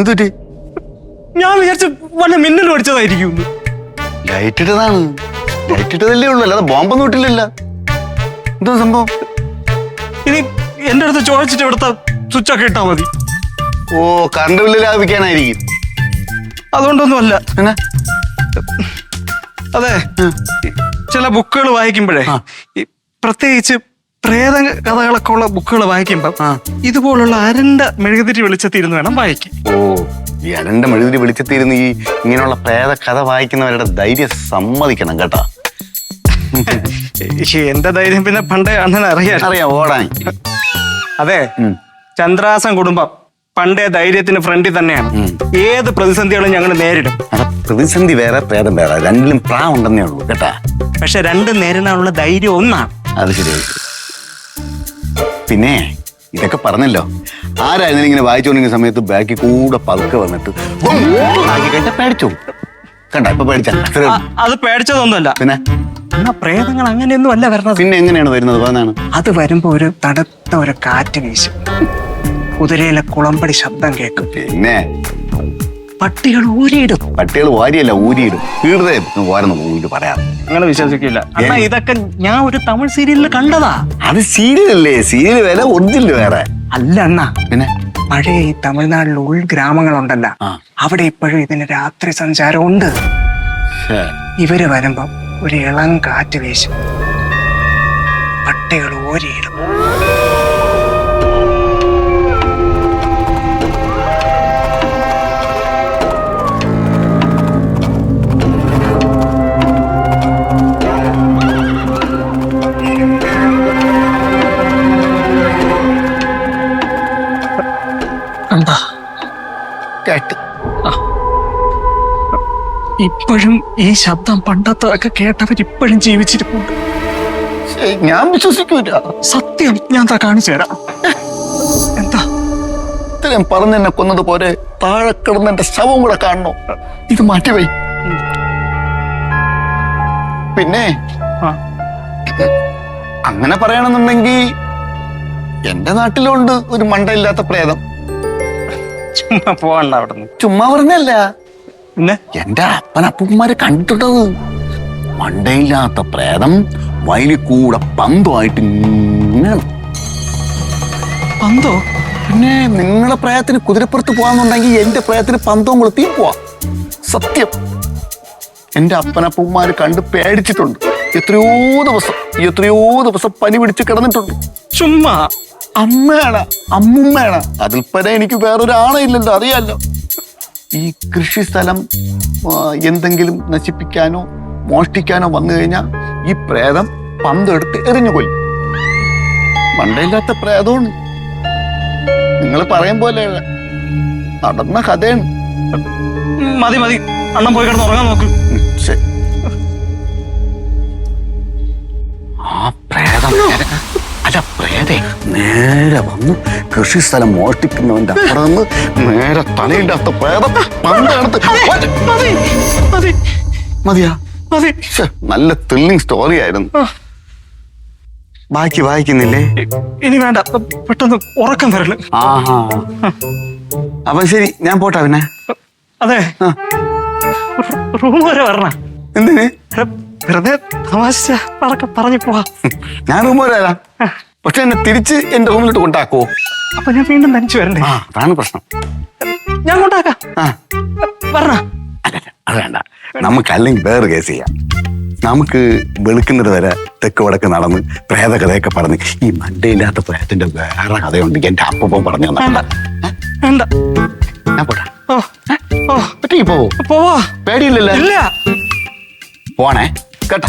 എന്ത് എന്തുപറ്റി? ഞാൻ വിചാരിച്ച വല്ല മിന്നൽ പഠിച്ചതായിരിക്കും ലൈറ്റ് ഇട്ടതാണ് ലൈറ്റ് ഇട്ടതല്ലേ ഉള്ളൂ അല്ലാതെ ബോംബൊന്നും ഇട്ടില്ലല്ല. എന്തോ സംഭവം? ഇനി എന്റെ അടുത്ത് ചോദിച്ചിട്ട് ഇവിടുത്തെ സ്വിച്ച് ഒക്കെ ഇട്ടാ മതി. ഓ കറണ്ട് ബില്ല് ലാഭിക്കാനായിരിക്കും. അതുകൊണ്ടൊന്നുമല്ല എന്നാ അതെ ചില ബുക്കുകൾ വായിക്കുമ്പോഴേ പ്രത്യേകിച്ച് പ്രേത കഥകളൊക്കെ ഉള്ള ബുക്കുകൾ വായിക്കുമ്പോ ഇതുപോലുള്ള അരണ്ട മെഴുകുതിരി വെളിച്ചത്തിരുന്ന് വേണം വായിക്കാൻ. ഓ ഈ അരണ്ട മെഴുകുതിരി വെളിച്ചത്തിരുന്ന് ഈ ഇങ്ങനെയുള്ള പ്രേത കഥ വായിക്കുന്നവരുടെ ധൈര്യം സമ്മതിക്കണം കേട്ടോ. എന്റെ ധൈര്യം? പിന്നെ പണ്ടേ അണ്ണൻ അറിയാം. അറിയാം ഓടാൻ. അതെ ചന്ദ്രാസം ചന്ദ്രാസൻ കുടുംബം പണ്ടേ ധൈര്യത്തിന് ഫ്രണ്ടിൽ തന്നെയാണ്. ഏത് പ്രതിസന്ധികളും ഞങ്ങൾ നേരിടും. പ്രതിസന്ധി വേറെ പ്രേതം വേറെ. രണ്ടിലും പ്രാ ഉണ്ടെന്നേ ഉള്ളൂ കേട്ടാ. പക്ഷെ രണ്ടും നേരിടാനുള്ള ധൈര്യം ഒന്നാണ്. അത് ശരിയായി പിന്നെ ഇതൊക്കെ പറഞ്ഞല്ലോ. ആരായിരുന്നു ഇങ്ങനെ വായിച്ചുകൊണ്ടിരിക്കുന്ന സമയത്ത് ബാക്കി കൂടെ പതുക്കെ വന്നിട്ട് കേട്ട പേടിച്ചു. കണ്ട ഇപ്പൊ പേടിച്ച? അത് പേടിച്ചതൊന്നുമല്ല. പിന്നെ? എന്നാ പ്രേതങ്ങൾ അങ്ങനെയൊന്നും അല്ല വരണത് പിന്നെ എങ്ങനെയാണ് വരുന്നത്? പറഞ്ഞാണ് അത് വരുമ്പോ ഒരു തണുത്ത ഒരു കാറ്റ് വീശും. കുതിരയിലെ കുളമ്പടി ശബ്ദം കേൾക്കും. പിന്നെ? പട്ടികൾ ഊരിയിടും. പട്ടികൾ വാരിയല്ല ഊരിയിടും. വീടേ ഓരോന്ന് ഊരി പറയാം. അങ്ങനെ വിശ്വസിക്കില്ല. അണ്ണാ ഇതൊക്കെ ഞാൻ ഒരു തമിഴ് സീരിയലിൽ കണ്ടതാ. അത് സീരിയലല്ലേ? സീരിയൽ വേറെ ഒറിജിനൽ വേറെ. അല്ല അണ്ണ. പിന്നെ? പഴയ ഈ തമിഴ്നാട്ടിൽ ഉൾഗ്രാമങ്ങളുണ്ടല്ലോ. അവിടെ ഇപ്പോഴും ഇതിന് രാത്രി സഞ്ചാരം ഉണ്ട്. ഇവർ വരുമ്പോ ഒരു ഇളം കാറ്റ് വീശും. പട്ടികൾ ഓരിയിടും ഇപ്പോഴും ഈ ശബ്ദം പണ്ടത്തൊക്കെ കേട്ടവർ ഇപ്പോഴും ജീവിച്ചിരിപ്പുണ്ട്. ഞാൻ വിശ്വസിക്കൂല. സത്യം ഞാൻ താ കാണിച്ചു തരാം. എന്താ? ഇത്രയും പറഞ്ഞു എന്നെ കൊന്നത് പോലെ താഴെ കിടന്ന് എന്റെ ശവം കൂടെ കാണണോ? ഇത് മാറ്റിവൈ പിന്നെ അങ്ങനെ പറയണമെന്നുണ്ടെങ്കിൽ എന്റെ നാട്ടിലുണ്ട് ഒരു മണ്ടയില്ലാത്ത പ്രേതം. ചുമ്മാ പോകണ്ട അവിടെ ചുമ്മാ പറഞ്ഞല്ല. പിന്നെ? എന്റെ അപ്പൻ അപ്പന്മാരെ കണ്ടിട്ടുള്ളത് മണ്ടയില്ലാത്ത പ്രേതം വയലിൽ കൂടെ പന്തുമായിട്ട് ഇങ്ങനെ പന്തോ? പിന്നെ നിങ്ങളെ പ്രയത്തിന് കുതിരപ്പുറത്ത് പോകാന്നുണ്ടെങ്കിൽ എന്റെ പ്രയത്തിന് പന്തവും കൊളുത്തി പോവാ. സത്യം. എന്റെ അപ്പനപ്പന്മാര് കണ്ട് പേടിച്ചിട്ടുണ്ട്. എത്രയോ ദിവസം എത്രയോ ദിവസം പനി പിടിച്ച് കിടന്നിട്ടുണ്ട്. ചുമ്മാ. അമ്മയാണ് അമ്മുമ്മയാണ്. അതിൽ പരെ എനിക്ക് വേറൊരാളെ ഇല്ലല്ലോ അറിയാലോ. ഈ കൃഷി സ്ഥലം എന്തെങ്കിലും നശിപ്പിക്കാനോ മോഷ്ടിക്കാനോ വന്നു കഴിഞ്ഞാൽ ഈ പ്രേതം പന്തെടുത്ത് എറിഞ്ഞു കൊല്ലും. മണ്ടയില്ലാത്ത പ്രേതമാണ്. നിങ്ങൾ പറയും പോലെ നടന്ന കഥയാണ്. മതി മതി. അണ്ണം പോയി കിടന്ന് ഉറങ്ങാൻ നോക്ക്. ആ പ്രേതേ. നേരെ വന്ന് കൃഷി സ്ഥലം മോഷ്ടിക്കുന്നവന്റെ അപ്പുറന്ന് നേരെ തലയുടെ അത്ത പേദത്ത് മതിയാ? മതി നല്ല ത്രില്ലിംഗ് സ്റ്റോറി ആയിരുന്നു. ബാക്കി വായിക്കുന്നില്ലേ? ഇനി വേണ്ട. പെട്ടെന്ന് ഉറക്കം വരൽ. ആഹാ. അപ്പൊ ശരി ഞാൻ പോട്ടാ പിന്നെ. അതെ. റൂം വരെ വരണ. എന്തിന്? വെറുതെ തമാശ പറഞ്ഞു പോവാ. ഞാൻ റൂം വരെ വരാം. പക്ഷെ എന്നെ തിരിച്ച് എന്റെ റൂമിലോട്ട് കൊണ്ടാക്കോ അപ്പൊ ഞാൻ വീണ്ടും തനിച്ചു വരണ്ടേ? ആ അതാണ് പ്രശ്നം. ഞാൻ കൊണ്ടാക്കാം. ആ. അത് വേണ്ട. നമുക്ക് അല്ലെങ്കിൽ വേറെ കേസ് ചെയ്യാം. നമുക്ക് വെളുക്കുന്നത് വരെ തെക്ക് വടക്ക് നടന്ന് പ്രേത കഥയൊക്കെ പറഞ്ഞ് ഈ മണ്ടയില്ലാത്ത പ്രേതത്തിന്റെ വേറെ കഥയുണ്ട് എന്റെ അപ്പം പറഞ്ഞു വേണ്ട. ഞാൻ പോട്ടെ. പോവോ? പോവാ. പേടിയില്ലല്ലോ? ഇല്ല. പോണേ കേട്ടോ.